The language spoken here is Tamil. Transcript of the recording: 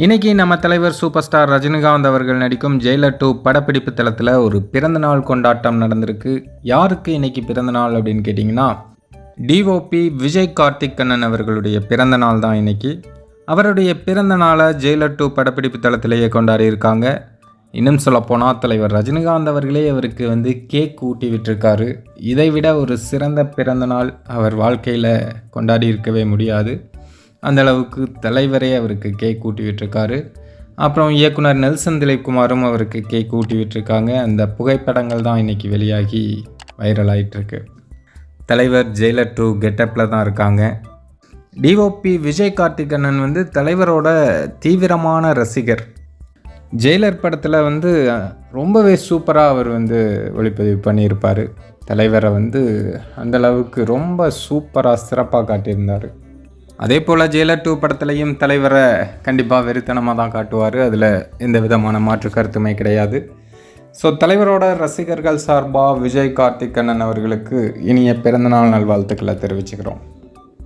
இன்னைக்கு நம்ம தலைவர் சூப்பர் ஸ்டார் ரஜினிகாந்த் அவர்கள் நடிக்கும் ஜெயிலர் டூ படப்பிடிப்பு தளத்தில் ஒரு பிறந்தநாள் கொண்டாட்டம் நடந்திருக்கு. யாருக்கு இன்னைக்கு பிறந்தநாள் அப்படின்னு கேட்டிங்கன்னா டிஓபி விஜய் கார்த்திக் கண்ணன் அவர்களுடைய பிறந்த நாள் தான் இன்னைக்கு. அவருடைய பிறந்த நாளை ஜெயிலர் டூ படப்பிடிப்பு தளத்திலேயே கொண்டாடி இருக்காங்க. இன்னும் சொல்லப்போனால் தலைவர் ரஜினிகாந்த் அவர்களே அவருக்கு வந்து கேக் ஊட்டி விட்டுருக்காரு. இதை விட ஒரு சிறந்த பிறந்த நாள் அவர் வாழ்க்கையில் கொண்டாடி இருக்கவே முடியாது. அந்த அளவுக்கு தலைவரே அவருக்கு கேக் ஊட்டி விட்டிருக்காரு அப்புறம் இயக்குனர் நெல்சன் திலீப்குமாரும் அவருக்கு கேக் ஊட்டி விட்டுருக்காங்க அந்த புகைப்படங்கள் தான் இன்றைக்கி வெளியாகி வைரல் ஆயிட்டிருக்கு. தலைவர் ஜெயிலர் டூ கெட்டப்பில் தான் இருக்காங்க. டிஓபி விஜய் கார்த்திகண்ணன் வந்து தலைவரோட தீவிரமான ரசிகர். ஜெயிலர் படத்தில் வந்து ரொம்பவே சூப்பராக அவர் வந்து ஒளிப்பதிவு பண்ணியிருப்பார். தலைவரை வந்து அந்தளவுக்கு ரொம்ப சூப்பராக சிறப்பாக காட்டியிருந்தார். அதே போல் ஜெயலர் டூ படத்துலையும் தலைவரை கண்டிப்பாக வெறித்தனமாக தான் காட்டுவார். அதில் எந்த விதமான மாற்று கருத்துமே கிடையாது. ஸோ தலைவரோட ரசிகர்கள் சார்பாக விஜய் கார்த்திக் அவர்களுக்கு இனிய பிறந்தநாள் நல்வாழ்த்துக்களை தெரிவிச்சுக்கிறோம்.